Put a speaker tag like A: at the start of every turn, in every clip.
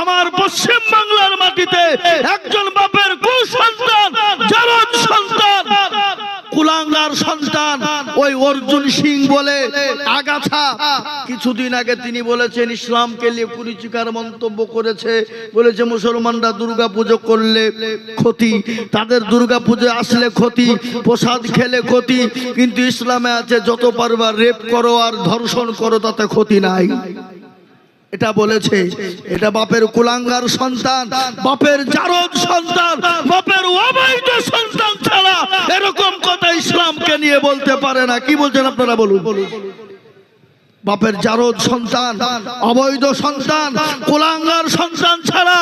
A: আমার পশ্চিম বাংলার মাটিতে একজন বাপের কুসন্তান, জারদ সন্তান, কুলাঙ্গার সন্তান, ওই অর্জুন সিং বলে আগাছা কিছুদিন আগে তিনি বলেছেন, ইসলামকে নিয়ে কুরুচিকার মন্তব্য করেছে। বলেছে, মুসলমানরা দুর্গা পুজো করলে ক্ষতি, তাদের দুর্গা পুজো আসলে ক্ষতি, প্রসাদ খেলে ক্ষতি, কিন্তু ইসলামে আছে, যত পারবার রেপ করো আর ধর্ষণ করো, তাতে ক্ষতি নাই। এটা বলেছে, এটা বাপের কুলাঙ্গার সন্তান, বাপের জারদ সন্তান, বাপের অবৈধ সন্তান ছাড়া এরকম কথা ইসলামকে নিয়ে বলতে পারে না। কি বলছেন আপনারা বলুন? বাপের জারদ সন্তান, অবৈধ সন্তান, কুলাঙ্গার সন্তান ছাড়া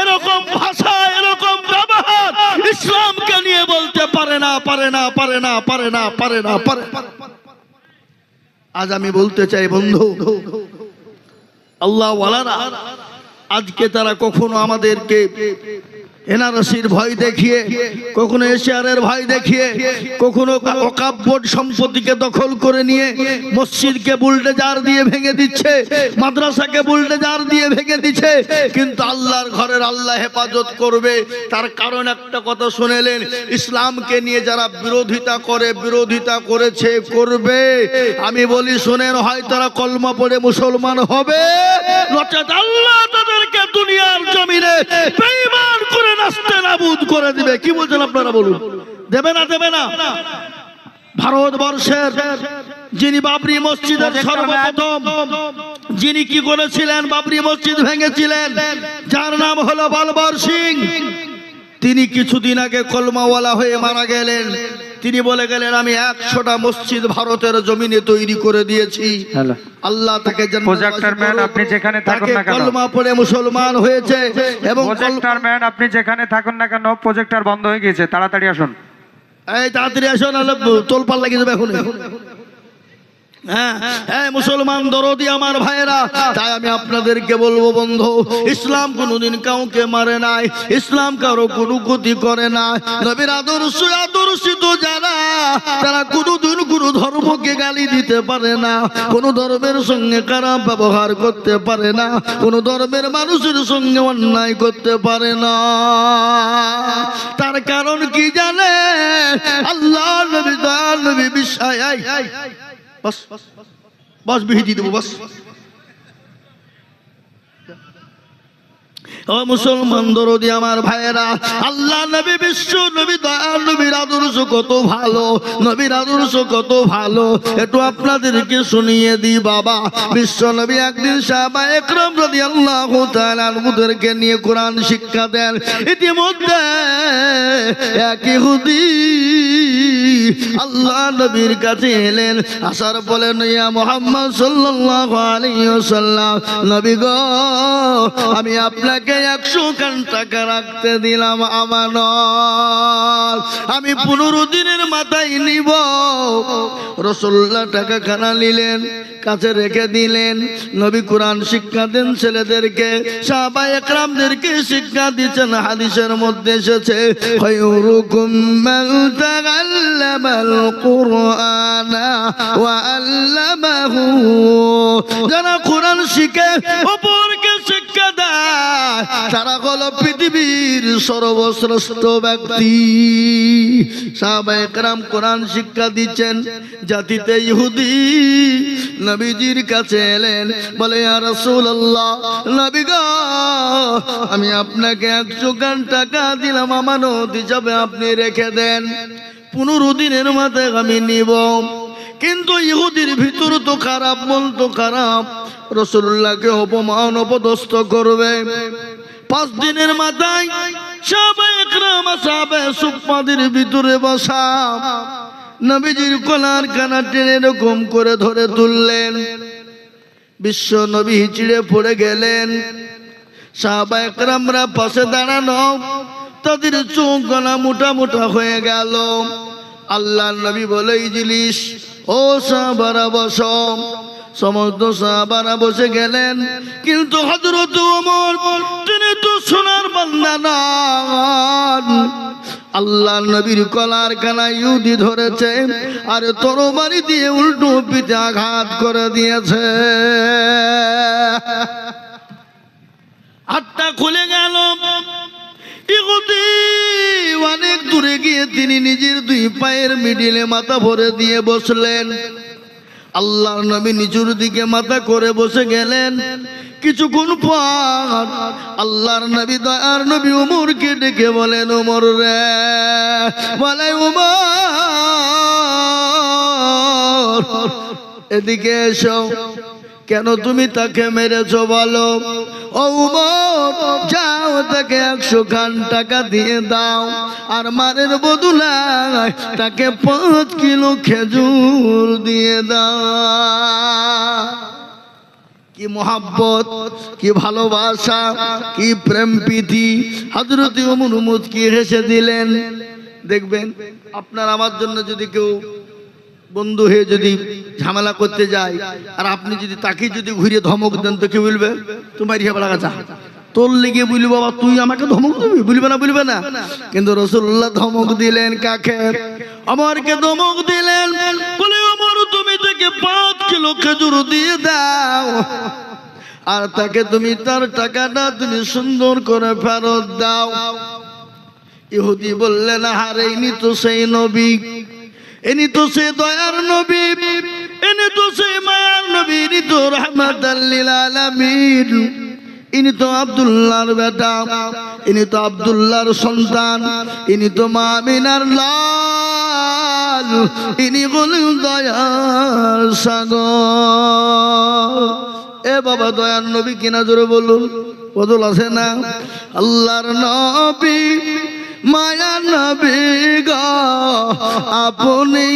A: এরকম ভাষা, এরকম ব্যবহার ইসলামকে নিয়ে বলতে পারে না পারে না পারে না পারে না পারে না, পারে আজ আমি বলতে চাই, বন্ধু আল্লাহ ওয়ালারা আজকে তারা কখনো আমাদেরকে এনআরসির ভয় দেখিয়ে, কখনো এশিয়ারের ভয় দেখিয়ে, কখনো বোর্ড সম্পত্তিকে দখল করে নিয়ে মসজিদকে বুলডেজার দিয়ে ভেঙে দিচ্ছে, মাদ্রাসাকে বুলডেজার দিয়ে ভেঙে দিচ্ছে। কিন্তু আল্লাহর ঘরের আল্লাহ হেফাজত করবে। তার কারণ একটা কথা শুনেলেন, ইসলামকে নিয়ে যারা বিরোধিতা করে, বিরোধিতা করেছে, করবে। আমি বলি, শোনেন, হয় তারা কলমা পড়ে মুসলমান হবে আল্লাহ তাদেরকে দুনিয়ার জমিনে বেঈমান করে নাস্তে নাবুদ করে দিবে। কি বলছেন আপনারা বলুন? দেবে না দেবে না। ভারতবর্ষের যিনি বাবরি মসজিদের সর্বপ্রথম যিনি কি করেছিলেন? বাবরি মসজিদ ভেঙেছিলেন। যার নাম হলো বলবর সিং। তিনি কিছুদিন আগে কলমাওয়ালা হয়ে মারা গেলেন। তিনি বলে গেলেন আমি একশোটা মসজিদ ভারতের জমিনে তৈরি করে দিয়েছি আল্লাহ তাকে।
B: আপনি যেখানে থাকুন
A: তাকে
B: না কেন।
A: কলমা পড়ে মুসলমান হয়েছে এবং
B: প্রজেক্টর ম্যান আপনি যেখানে থাকুন না কেন প্রজেক্টার বন্ধ হয়ে গিয়েছে তাড়াতাড়ি আসুন
A: এই তাড়াতাড়ি আসুন নাহলে তোলপাল লাগিয়ে দেবে এখন হ্যাঁ হ্যাঁ। মুসলমান দরদি আমার ভাইয়েরা, তাই আমি আপনাদেরকে বলব বন্ধু, ইসলাম কোনোদিন কাউকে মারে নাই, ইসলাম কারও কোনো ক্ষতি করে না নবীর আদর্শ, আদর্শিত যারা, তারা কোনোদিন কোনো ধর্মকে গালি দিতে পারে না, কোন ধর্মের সঙ্গে খারাপ ব্যবহার করতে পারে না, কোন ধর্মের মানুষের সঙ্গে অন্যায় করতে পারে না। তার কারণ কি জানে? আল্লাহ নবী দয়াল নবী বিশ্বাস এই, এই, বস বস বিহি দিয়ে দেবো বস মুসলমান দরদি আমার ভাইয়েরা, আল্লাহ নবী বিশ্ব, নবী দয়াল, নবীর আদর্শ কত ভালো, নবীর আদর্শ কত ভালো। একটু আপনাদেরকে শুনিয়ে দিই বাবা, বিশ্ব নবী একদিন সাহাবা একরম রদি আল্লাহ তাআলাকে নিয়ে কোরআন শিক্ষা দেন। ইতিমধ্যে এক ইহুদি আল্লাহ নবীর কাছে এলেন, আসার বলেন ইয়া মোহাম্মদ সাল্লাল্লাহু আলাইহি ওয়াসাল্লাম, নবী গো, আমি আপনাকে একশো খান টাকা রাখতে দিলাম আমানত। আমি পনেরো দিনের মাথায় নিব। রসল্লা টাকা খানা নিলেন, কাছে রেখে দিলেন। নবী কোরআন শিক্ষা দেন ছেলেদেরকে। সাহাবা একরামদেরকে শিক্ষা দিচ্ছেন, হাদিসের মধ্যে এসেছে যারা কোরআন শিখে দেয় তারা হলো পৃথিবীর সর্বশ্রেষ্ঠ ব্যক্তি। সাহাবা কোরআন শিক্ষা দিচ্ছেন, জাতিতে ইহুদি নবীজির কাছে এলেন, বলে রাসূলুল্লাহ, নবী আমি আপনাকে একশো গান টাকা দিলাম, আমানত হিসাবে আপনি রেখে দেন। পনেরো দিনের মাথায় আমি নিব। কিন্তু ইহুদির ভিতর তো খারাপ, মন তো খারাপ। রসুল্লাহকে অপমান, অপদস্থ করবে। পাঁচ দিনের মাথায় সুপাদির ভিতরে বসা। নবীজির কলার কানা টেনে এরকম করে ধরে তুললেন। বিশ্ব নবী চিড়ে পড়ে গেলেন। সাহাবা একরামরা পাশে দাঁড়ানো, তাদের চোখ গলা মোটা মোটা হয়ে গেল। আল্লাহ নবী বলে ইজলিস ও সাহাবারা বস। সমস্ত সাহাবারা বসে গেলেন। কিন্তু হজরত ওমর, তিনি তো সোনার বান্দা নন। আল্লাহ নবীর কলার কানা ইউদি ধরেছে আর তরবারি দিয়ে উল্টো পিঠে আঘাত করে দিয়েছে। হাতটা খুলে গেল। ইহুদি অনেক দূরে গিয়ে তিনি নিজের দুই পায়ের মিডিলে মাথা ভরে দিয়ে বসলেন। আল্লাহর নবী নিচুর দিকে মাথা করে বসে গেলেন। কিছুক্ষণ পর আল্লাহর নবী দয়ার নবী উমরকে ডেকে বলেন, উমর রে। বলে, উমর, এদিকে এসো। কেন তুমি তাকে মেরেছ বলো? যাও তাকে একশো খান টাকা দিয়ে দাও। আর মারের বদলায় তাকে পাঁচ কিলো খেজুর দিয়ে দাও। কি মোহাব্বত, কি ভালোবাসা, কি প্রেম প্রীতি। হজরত মুহম্মদ কি হেসে দিলেন? দেখবেন, আপনার আমার জন্য যদি কেউ বন্ধু হয়ে যদি ঝামেলা করতে যায় আর আপনি যদি তাকে যদি ঘুরে ধমক দেন, তো কি বলবে? তোমার বলা তোর লেগে বলি বাবা, তুই আমাকে ধমক দিবি? বলবে না বলবে না। কিন্তু রসুল্লাহ ধমক দিলেন কাকে? আমারকে ধমক দিলেন। বলে আমার তুমি থেকে পাঁচ কিলো খেজুর দিয়ে দাও। আর তাকে তুমি তার টাকাটা তুমি সুন্দর করে ফেরত দাও। ইহুদি বললেন হারে ইনি তো সেই নবী। ইনি তো সে দয়ার নবী ইনি তো সে মায়ার নবী ইনি তো রহমত আলামিন। ইনি তো আব্দুল্লাহর বেটা ইনি তো আব্দুল্লাহর সন্তান ইনি তো মামিনার লাল ইনি বলেন দয়ার সাগর। এ বাবা, দয়ার নবী কিনা জোরে বলুন বদল আছে না? আল্লাহর নবী মায়া নবী গো, আপনি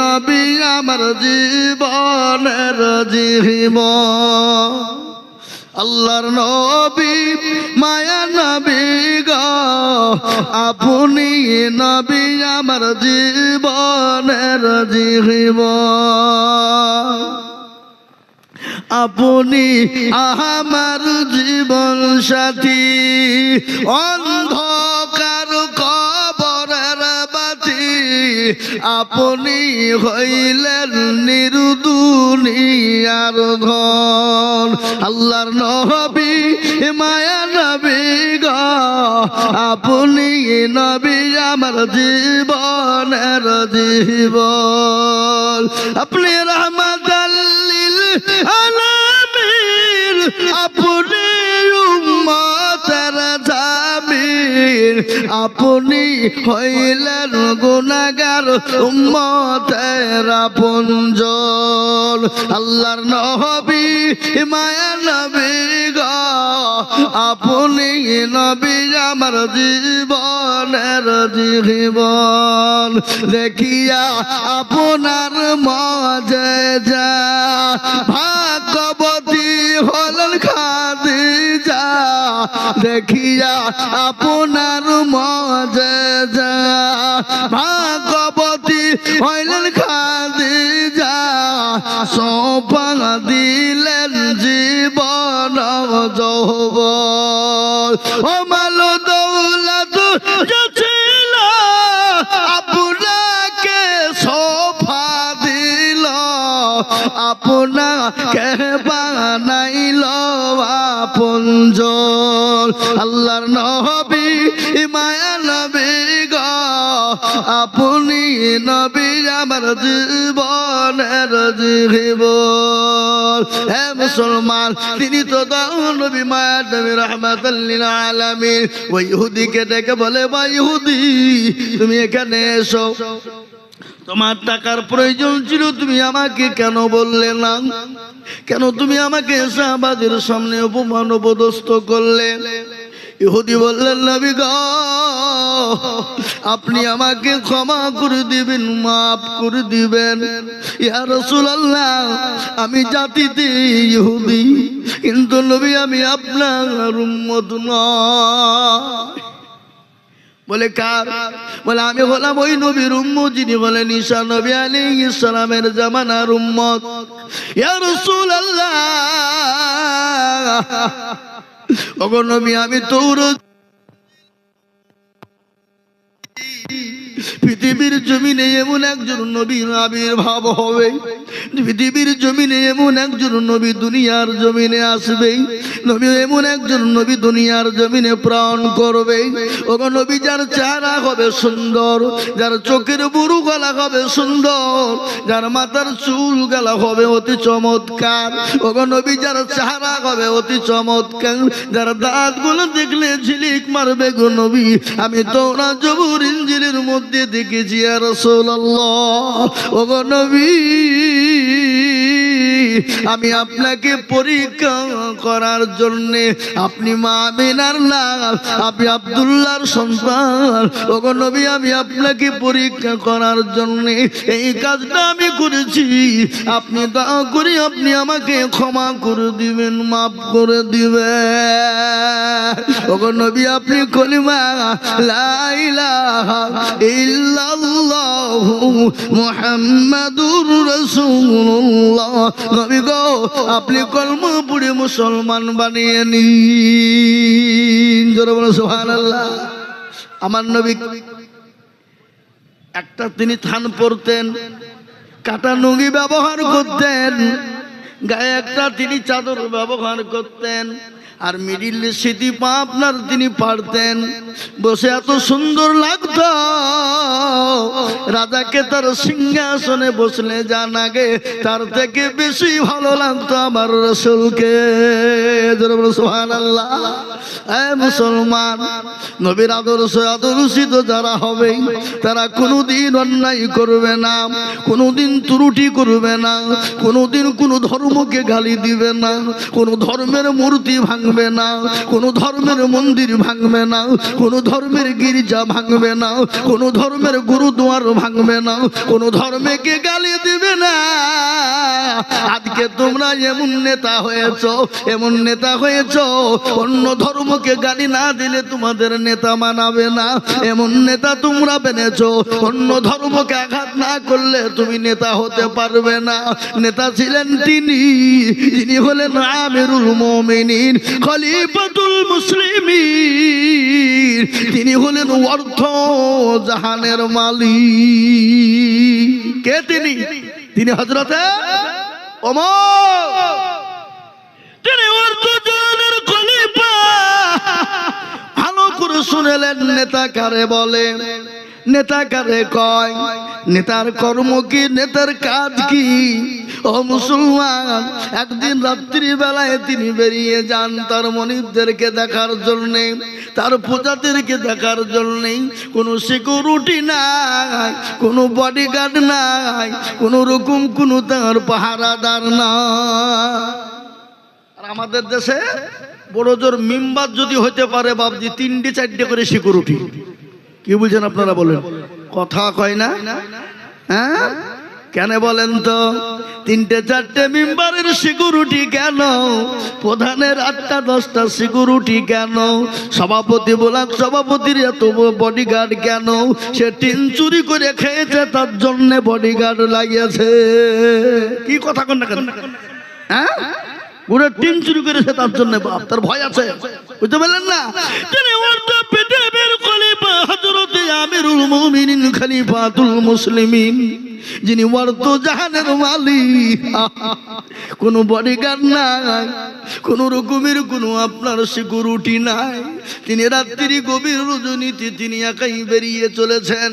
A: নবী আমার জীবনের জীব আল্লাহর নবী, মায়া নবী গো, আপনি নবী আমার জীবনের জীব আপনি আমার জীবন সাথী অন্ধকার আপনি হইলেন নিরুদুনিয়ার ধন। আল্লাহর নবী, মায়া নবী গ, আপনি নবী আমার জীবনের জীবন। আপনি রহমত লিল আপনি হইলেন গুনাহগার উম্মতের আপনজন। আল্লাহর নবী মায়া নবী গো, আপনি নবী আমার জীবনের জীবন। দেখিয়া আপনার মজে যা ভাগবতী দেখিয়া আপনার মজে যা ভাগবতী হইলেন খাদি যা সোপা দিলেন জীবন যৌব ও মায়া নবী গ, আপনি নবী আমার জীবনের জীবন। হে মুসলমান, তিনি তো নবী মায়া নবী রহমাতাল্লিল আলামিন। ওই ইহুদিকে ডেকে বলে, বা ইহুদি, তুমি এখানে এসো। তোমার টাকার প্রয়োজন ছিল, তুমি আমাকে কেন বললে না? কেন তুমি আমাকে শাহবাদের সামনে অপমান অপদস্থ করলে? ইহুদি বললেন, নবী গ, আপনি আমাকে ক্ষমা করে দিবেন, মাফ করে দিবেন। ইয়া রাসূলুল্লাহ, আমি জাতিতে ইহুদি, কিন্তু নবী, আমি আপনার উম্মত নয়। বলে কার? বলে, আমি হলাম ওই নবীর উম্মত যিনি বলেন, ঈসা নবী আলী ইসলামের জামানার উম্মত। ইয়া রাসূলুল্লাহ ওগো নবী আমি তোর পৃথিবীর জমিনে এমন একজন নবীর আবির্ভাব হবে। পৃথিবীর জমিনে এমন একজন নবী দুনিয়ার জমিনে আসবে। নবী এমন একজন নবী দুনিয়ার জমিনে প্রাণ করবে। ওগো নবী, যার চেহারা হবে সুন্দর, যার চোখের বুড়ু গলা হবে সুন্দর, যার মাথার চুল গলা হবে অতি চমৎকার। ওগো নবী, যার চেহারা হবে অতি চমৎকার, যার দাঁতগুলো দেখলে ঝিলিক মারবে গো নবী। আমি তোরা জবুর ইঞ্জিনের মধ্যে দেখেছি আর সোল্লাহ ওগো নবী। আমি আপনাকে পরীক্ষা করার জন্য, আপনি মা আমিনার নাম আপনি আব্দুল্লাহর সন্তান। ওগো নবী, আমি আপনাকে পরীক্ষা করার জন্য এই কাজটা আমি করেছি। আপনি দয়া করে আপনি আমাকে ক্ষমা করে দিবেন, মাফ করে দিবেন। ওগো নবী, আপনি কলিমা, লা ইলাহা ইল্লাল্লাহু মুহাম্মাদুর রাসূলুল্লাহ। নবী গো, আপনি কলম পড়ে মুসলমান বানিয়ে নিন। জোরে বলো আমার নবী, একটা তিনি থান পরতেন, কাটা নুঙ্গি ব্যবহার করতেন, গায়ে একটা তিনি চাদর ব্যবহার করতেন আর মিডিল স্মৃতি পা আপনার তিনি পারতেন, বসে এত সুন্দর লাগতো। রাজাকে তার সিংহাসনে বসলে যা নাগে তার থেকে বেশি ভালো লাগতো আমার রসুলকে। মুসলমান, নবীর আদর্শ, আদর্শিত যারা হবে, তারা কোনোদিন অন্যায় করবে না, কোনোদিন ত্রুটি করবে না, কোনোদিন কোনো ধর্মকে গালি দিবে না, কোনো ধর্মের মূর্তি ভাঙবে না, কোনো ধর্মের মন্দির ভাঙবে না, কোনো ধর্মের গির্জা ভাঙবে না, কোনো ধর্মের গুরুদুয়ার ভাঙবে না, কোনো ধর্মেকে গালি দিবে না। আজকে তোমরা এমন নেতা হয়েছ, এমন নেতা হয়েছ, অন্য ধর্মকে গালি না দিলে তোমাদের নেতা মানাবে না। এমন নেতা তোমরা বেনেছ অন্য ধর্মকে আঘাত না করলে তুমি নেতা হতে পারবে না। নেতা ছিলেন তিনি যিনি হলেন আমিরুল মুমিনিন। খলিফাতুল মুসলিমিন। তিনি হলেন অর্থ জাহানের মালিক। কে তিনি? তিনি হজরতে ওমর। তিনি অর্থ জাহানের খলিফা। ভালো করে শুনেলেন, নেতা কারে বলে নেতা কারে কয়, নেতার কর্ম কি, নেতার কাজ কি? ও মুসলমান, একদিন রাত্রি বেলায় তিনি বেরিয়ে যান তার মনিবদেরকে দেখার জন্যে, তার প্রজাদেরকে দেখার জন্যে। কোনো সিকিউরিটি নাই, কোনো বডিগার্ড নাই, কোনো রকম কোনো তার পাহারাদার না আর আমাদের দেশে বড় জোর মিম্বার যদি হতে পারে বাবজি তিনটে চারটে করে সিকিউরিটি। কি বুঝছেন আপনারা বলেন? কথা কয় না? হ্যাঁ? কেন বলেন তো? তিনটে চারটে মেম্বারের সিকিউরিটি কেন? প্রধানের আটটা দশটা সিকিউরিটি কেন? সভাপতি বলাক সভাপতির এত বডিগার্ড কেন? সে টিন চুরি করে খেয়েছে তার জন্য বডিগার্ড লাগিয়েছে। কি কথা কন না কেন? হ্যাঁ? টিন চুরি করেছে তার জন্য বাপ তার ভয় আছে। বুঝতে পারলেন না? হযরতে আমিরুল মুমিনিন খলিফাতুল মুসলিমিন, যিনি ওয়ার্দ জাহানের মালিক। কোনো বডিগার্ড নাই, কোনো রকমের কোনো আপনার সিকিউরিটি নাই। তিনি রাত্রি গভীর রজনীতে তিনি একাই বেরিয়ে চলেছেন।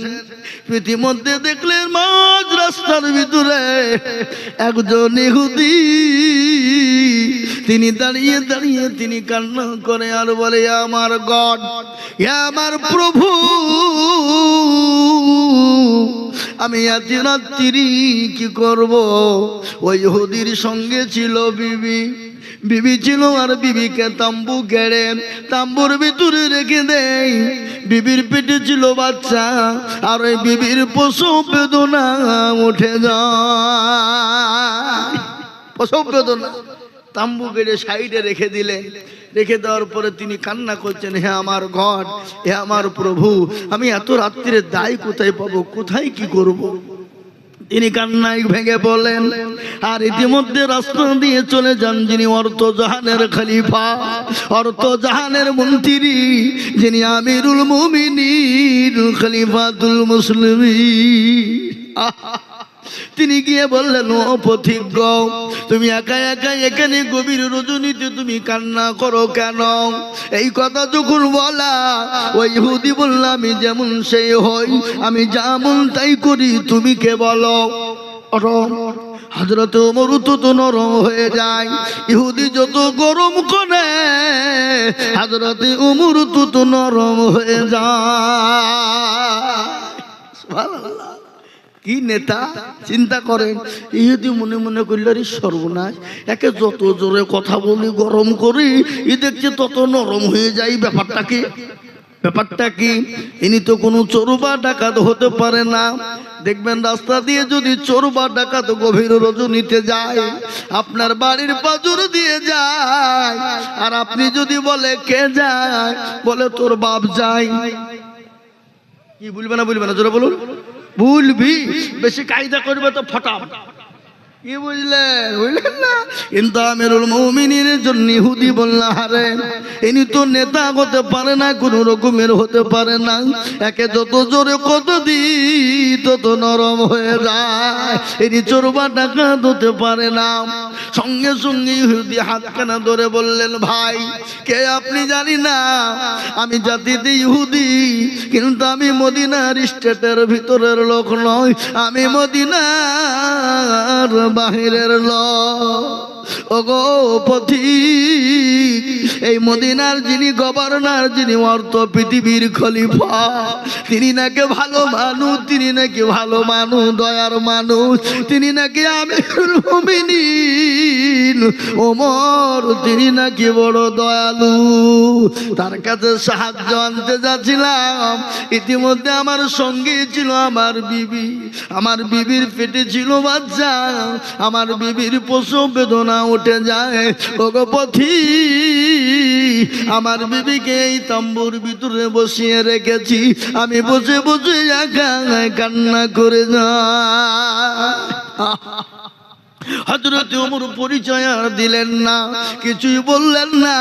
A: পৃথিবীর দেখলেন মাঝ রাস্তার ভিতরে একজন ইহুদি। তিনি দাঁড়িয়ে দাঁড়িয়ে তিনি কান্না করে আর বলে আমার গড আমার প্রভু। আমি আজ রাত্রি কি করব? ওই ইহুদির সঙ্গে ছিল বিবি। বিবি ছিল আর বিবিকে তাম্বু গেড়ে তাম্বুর ভিতরে রেখে দেয়। বিবির পেটে ছিল বাচ্চা, আর ওই বিবির পশু বেদনা উঠে যায়। প্রসব বেদনা। তাম্বু গেড়ে সাইডে রেখে দিলে, রেখে দেওয়ার পরে তিনি কান্না করছেন, হে আমার ঘর, হে আমার প্রভু, আমি এত রাত্রিরে দায় কোথায় পাবো, কোথায় কি করব। তিনি কান্নায় ভেঙে পড়লেন, আর ইতিমধ্যে রাস্তা দিয়ে চলে যান যিনি অর্থ জাহানের খলিফা অর্থ জাহানের মন্ত্রী, যিনি আমিরুল মুমিনীর খলিফাতুল মুসলিমিন তিনি গিয়ে বললেন, ও পথিজ্ঞ তুমি একা একা এখানে গভীর রজনীতে তুমি কান্না করো কেন? এই কথা যখন বলা, ওই ইহুদি বলল, আমি যেমন সেই হই, আমি যেমন তাই করি, তুমি কে বলো? হজরত ওমর তো নরম হয়ে যায়। ইহুদি যত গরম করে হজরত উমর তো নরম হয়ে যায়। কি নেতা চিন্তা করেন ইহুদি মনে মনে করলে রে সর্বনাশ, একে যত জোরে কথা বলি, গরম করি, ই দেখছে তত নরম হয়ে যায়, ব্যাপারটা কি? ব্যাপারটা কি? ইনি তো কোনো চোর বা ডাকাত হতে পারে না। দেখবেন রাস্তা দিয়ে যদি চোর বা ডাকাত গভীর রজনীতে যায়, আপনার বাড়ির পাজর দিয়ে যায়। আর আপনি যদি বলে, কে যায়? বলে, তোর বাপ যায়। কি বলবে না বলবে না? জোরে বলুন। ভুলবি বেশি কায়দা করবে তো ফটাম কি বুঝলেন না? কিন্তু জন্য বলল হারে ইনি তো নেতা হতে পারে না, কোন রকমের হতে পারে না। একে যত জোরে কত দি তত নরম হয়ে যায়। ইনি চোরবা টাকা হতে পারে না। সঙ্গে সঙ্গে ইহুদি হাত কানা ধরে বললেন, ভাই, কে আপনি জানি না? আমি জাতিতে ইহুদি, কিন্তু আমি মদিনার স্টেটের ভিতরের লোক নয় আমি মদিনার বাহিরের লোক ওগো পথিক, এই মদিনার যিনি গভর্নর, যিনি অর্থ পৃথিবীর খলিফা, তিনি নাকি ভালো মানুষ, তিনি নাকি ভালো মানুষ, দয়ার মানুষ, তিনি নাকি মুমিনিন, ওমর, তিনি নাকি বড় দয়ালু। তার কাছে সাহায্য আনতে যাচ্ছিলাম, ইতিমধ্যে আমার সঙ্গে ছিল আমার বিবি, আমার বিবির পেটে ছিল বাচ্চা, আমার বিবির প্রসব বেদনা উঠে যায়। ভগপথি আমার বিবিকে এই তাম্বুর ভিতরে বসিয়ে রেখেছি। আমি বসে বসে একা কান্না করে যা হজরত ওমর পরিচয় আর দিলেন না, কিছুই বললেন না।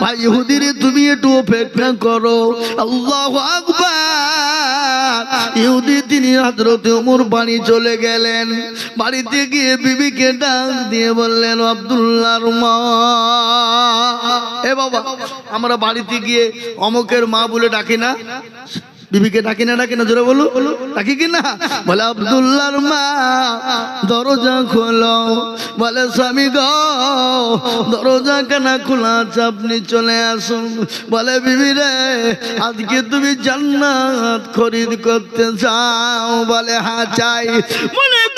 A: ভাই ইহুদির তুমি একটু অপেক্ষা করো। আল্লাহ আকবার। ইহুদি তিনি হজরত ওমর বাড়ি চলে গেলেন। বাড়িতে গিয়ে বিবিকে ডাক দিয়ে বললেন আব্দুল্লাহর মা। এ বাবা, আমরা বাড়িতে গিয়ে অমকের মা বলে ডাকি না? বিবিকে ডাকি না ডাকি না জোরে বলো। ডাকি কিনা বলে আবদুল্লার মা দরজা খোলো। বলে স্বামী গ দরজা কেনা খোলা আছে, আপনি চলে আসুন বলে বিবি রে আজকে তুমি জান্নাত খরিদ করতে চাও। বলে হা চাই। মনে নাই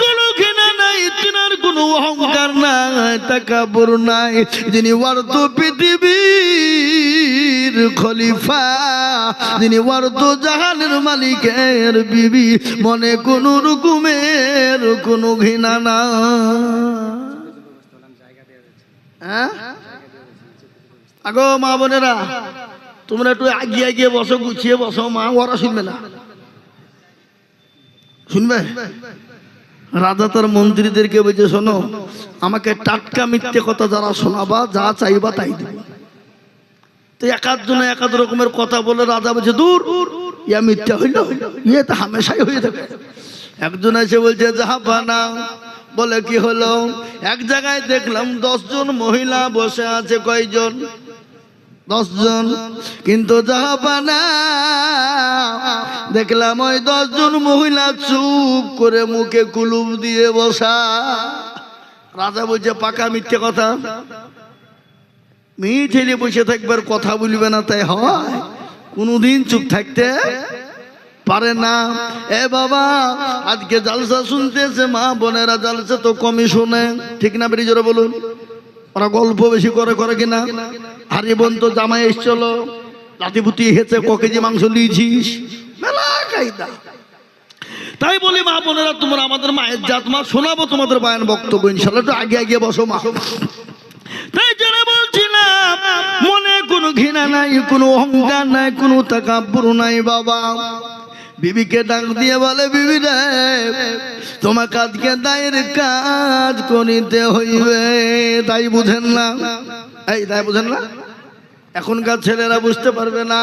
A: তিনার কোনো অহংকার নাই টাকাপুর নাই। যিনি অর্থ পৃথিবীর খলিফা, যিনি অর্থ জাহানের মালিকের বিবি, মনে কোন রকমের কোনো ঘৃণা না আগো মা বোনেরা, তোমরা একটু আগিয়ে আগিয়ে বসো, গুছিয়ে বসো, মা, ওরা শুনবে না। শুনবে? রাজা তার মন্ত্রীদেরকে বলছে, শোনো, আমাকে টাটকা মিথ্যে কথা যারা শোনাবা, যা চাইবা তাই দেবে। তো একাধ জনে একাধ রকমের কথা বলে রাজা বলছে, দূর, ইয়া মিথ্যা হইল ইয়ে তো হামেশাই হয়ে থাকে একজন এসে বলছে জাহাপানা বলে, কি হলো? এক জায়গায় দেখলাম দশজন মহিলা বসে আছে, কয়জন? দশজন। কিন্তু জাহাপানা, দেখলাম ওই দশজন মহিলা চুপ করে মুখে কুলুপ দিয়ে বসা। রাজা বলছে, পাকা মিথ্যে কথা। মেয়ে ছেলে বসে থাকবার কথা বলবে না তাই হয়। কোনোদিন চুপ থাকতে পারে না। এ বাবা, আজকে জালসা শুনতেছে, মা বোনেরা জালসা তো কমই শুনে। ঠিক না বেরিয়ে বলুন। ওরা গল্প বেশি করে করে কিনা? হারি বোন তো জামাই এসছিল লাতিপুতি হেঁচে ক কেজি মাংস নিয়েছিস মেলা তাই বলি, মা বোনেরা, তোমরা আমাদের মায়ের জাত, মা, শোনাবো তোমাদের বায়ান বক্তব্য, ইনশাল্লাহ একটু আগে আগে বসো, মা। তাই যারা বলছিলাম মনে কোনো ঘৃণা নাই, কোনো অহংকার নাই, কোনো তাকাব্বুর নাই, বাবা। বিবিকে ডাক দিয়ে বলে, বিবি রে, তোমাকে আজকে দায়ের কাজ করিতে হইবে। তাই বুঝেন না। এই, তাই বুঝেন না? এখনকার ছেলেরা বুঝতে পারবে না।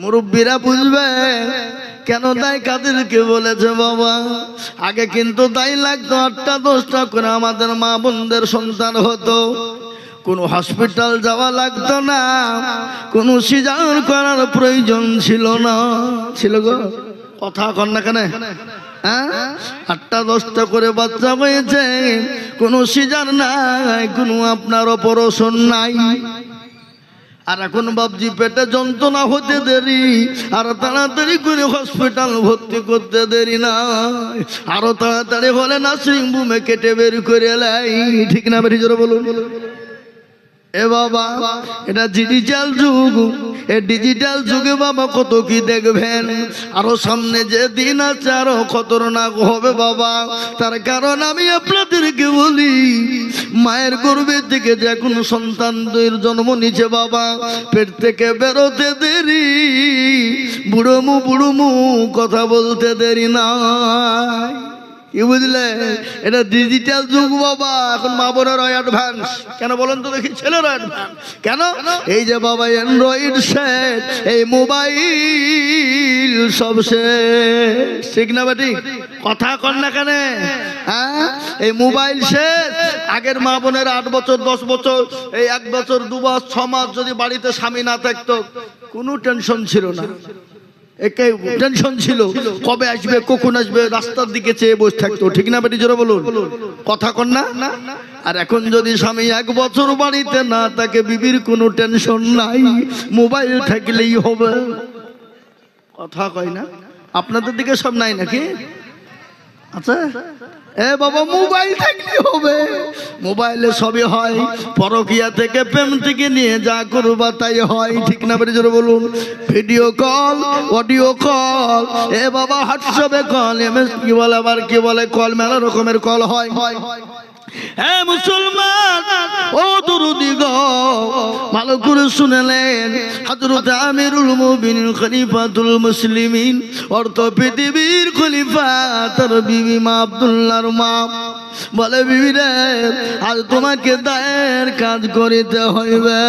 A: মুরব্বীরা বুঝবে, কেন তাই কাদেরকে বলেছে বাবা? আগে কিন্তু তাই লাগতো, আটটা দশটা করে আমাদের মা বোনদের সন্তান হতো। কোনো হসপিটাল যাওয়া লাগতো না, কোনো সিজার করার প্রয়োজন ছিল না। ছিল গো, কথা কর না কেন? হ্যাঁ? আটটা দশটা করে বাচ্চা হয়েছে, কোনো সিজার নাই, কোনো আপনার অপারেশন নাই। আর এখন বাবজি পেটে যন্ত্রণা হতে দেরি, আর তাড়াতাড়ি করে হসপিটাল ভর্তি করতে দেরি না। আরও তাড়াতাড়ি হলে নার্সিং বুমে কেটে বের করে লাই। ঠিক না বেরিয়ে জোরে বলুন। এ বাবা, এটা ডিজিটাল যুগ। এ ডিজিটাল যুগে বাবা কত কি দেখবেন? আরও সামনে যে দিন আছে, আরও খতরনাক হবে বাবা। তার কারণ আমি আপনাদেরকে বলি, মায়ের গর্বের থেকে যে কোনো সন্তান সন্তানদের জন্ম নিচে বাবা, পেট থেকে বেরোতে দেরি। বুড়োমু বুড়োমু, কথা বলতে দেরি না কি বুঝলে? এটা ডিজিটাল যুগ বাবা এখন মা বোনেরা অ্যাডভান্স কেন বলেন তো দেখি ছেলেরা অ্যাডভান্স কেন? এই যে বাবা অ্যান্ড্রয়েড সেট এই মোবাইল সব শেষ। ঠিক না বেটি? কথা কর না কেন? হ্যাঁ? এই মোবাইল শেষ। আগের মা বোনের আট বছর দশ বছর এই এক বছর দু মাস ছ মাস যদি বাড়িতে স্বামী না থাকতো কোনো টেনশন ছিল না। একে টেনশন ছিল। কবে আসবে, কখন আসবে, রাস্তার দিকে চেয়ে বসে থাকতো। ঠিক না বেটি, জোরে বলুন। কথা কন না। আর এখন যদি স্বামী এক বছর বাড়িতে না তাকে বিবির কোনো টেনশন নাই। মোবাইল থাকলেই হবে। কথা কয় না। আপনাদের দিকে সব নাই নাকি? আচ্ছা এ বাবা, মোবাইল থাকলে হবে। মোবাইলে সবই হয়। পরকিয়া থেকে প্রেম থেকে নিয়ে যা করবা তাই হয়। ঠিক না বেরিয়ে জোরে বলুন। Video call, audio call. এ বাবা, হোয়াটসঅ্যাপে কল এমএস কি বলে, আবার কি বলে, কল মেলা রকমের কল হয় হ্যাঁ। মুসলমান, ও দুরুদি গো, ভালো করে শুনেলেন, হযরত আমিরুল মুমিনিন, খলিফাতুল মুসলিমিন, অর্থ পৃথিবীর খলিফা, তার বিবি মা আব্দুল্লাহর মা। বলে, বিবি রে, আজ তোমাকে দায়ের কাজ করিতে হইবে।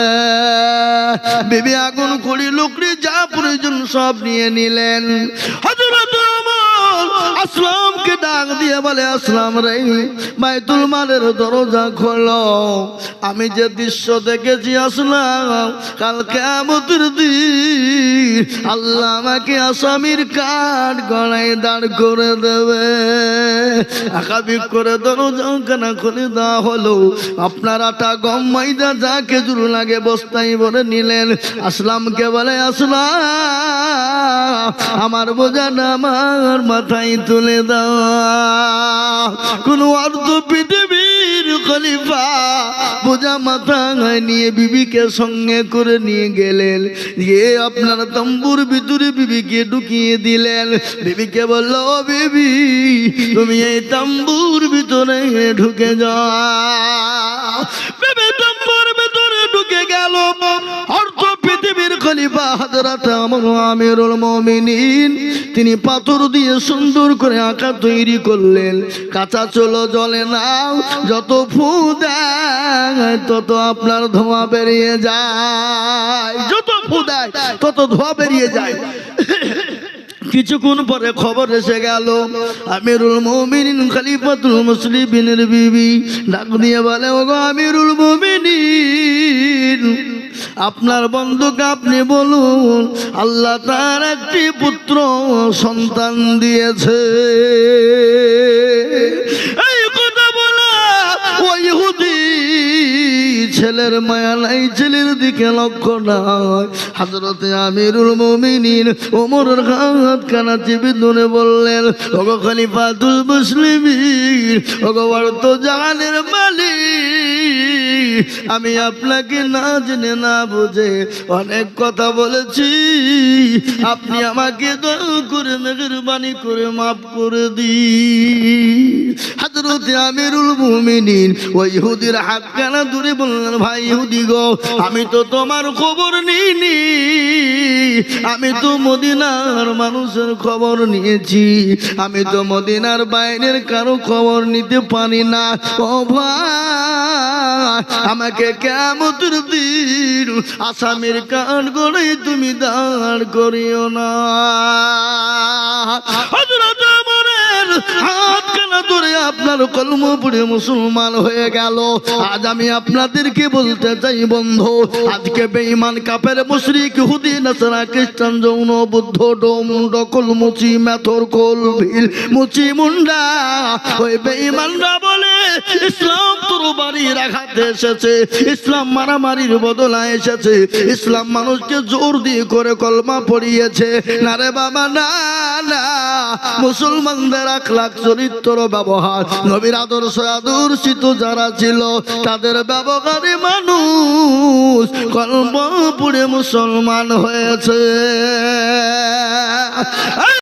A: বিবি আগুন করি লুকড়ি যা প্রয়োজন সব নিয়ে নিলেন। হযরত ওমর আসলামকে ডাক দিয়ে বলে, আসলাম রে, বাইতুল মালের দরজা খোলো। আমি যে দৃশ্য দেখেছি আসলাম, কাল কেমতের আল্লাহ আমাকে আসামির কাঠ গড়াই দাঁড় করে দেবে। আকাবিক করে দরজা কানা খুলে দেওয়া হলো। আপনার আটা গম মাইদা যা খেজুর লাগে বস্তাই বলে নিলেন। আসলামকে বলে, আসলাম, আমার বোঝাটা আমার মাথায় তুলে দাও। কোন অর্ধ পৃথিবীর খলিফা বোঝা মাথায় নিয়ে বিবিকে সঙ্গে করে নিয়ে গেলেন। গিয়ে আপনার তম্বুর ভিতরে বিবিকে ঢুকিয়ে দিলেন। বিবিকে বলল, "ও বিবি, তুমি এই তাম্বুর ভিতরে ঢুকে যাও। আমর আমিরুল মমিনিন। তিনি পাথর দিয়ে সুন্দর করে আঁকা তৈরি করলেন। কাঁচা চলো জলে নাও যত ফু দেয়, তত আপনার ধোঁয়া বেরিয়ে যায়। যত ফু দেয়, তত ধোঁয়া বেরিয়ে যায়। কিছুক্ষণ পরে খবর এসে গেল, আমিরুল মমিন খালিফাতুল মুসলিমিনের বিবি। ডাক নিয়ে বলে, ওগো আমিরুল মমিন আপনার বন্ধুকে আপনি বলুন, আল্লাহ তার একটি পুত্র সন্তান দিয়েছে। ছেলের মায়া নাই, ছেলের দিকে লক্ষ্য নাই। হাজরতে আমিরুল মুমিনিন ওমরের হাত কানা চিবি ধরে বললেন, ওগো খলিফাতুল মুসলিমিন, ওগো তো জাহানের মালিক, আমি আপনাকে না জেনে না বুঝে অনেক কথা বলেছি। আপনি আমাকে করে মেহরবানি করে মাফ করে দিন। হাজরতে আমিরুল মুমিনিন ওই ইহুদির হাত কানা দূরে বললেন ভাই ইহুদি গো, আমি তো তোমার খবর নিইনি। আমি তো মদিনার মানুষের খবর নিয়েছি। আমি তো মদিনার বাইরের কারও খবর নিতে পারি না। ও আমাকে কেমতের দিন আসামির কান করে তুমি দাঁড় করিও না। ধরে আপনার কলম পড়ে মুসলমান হয়ে গেল। আজ আমি আপনাদেরকে বলতে চাই, বন্ধু, আজকে বেঈমান কাপের মুশরিক, হুদি, নাসারা, খ্রিস্টান, যৌন, বুদ্ধ, ডোম, ডকল, মুচি, মেথর, কোল, ভিল, মুচি, মুন্ডা। ওই বেঈমানরা বলে, ইসলাম তোর বাড়ির আঘাতে এসেছে, ইসলাম মারামারির বদলা এসেছে, ইসলাম মানুষকে জোর দিয়ে করে কলমা পড়িয়েছে। না রে বাবা, না না, মুসলমানদের আখলাখ চরিত্র ব্যবহার। নবীর আদর্শ আদর্শিত যারা ছিল তাদের ব্যবহারে মানুষ। কলম পুড়ে মুসলমান হয়েছে।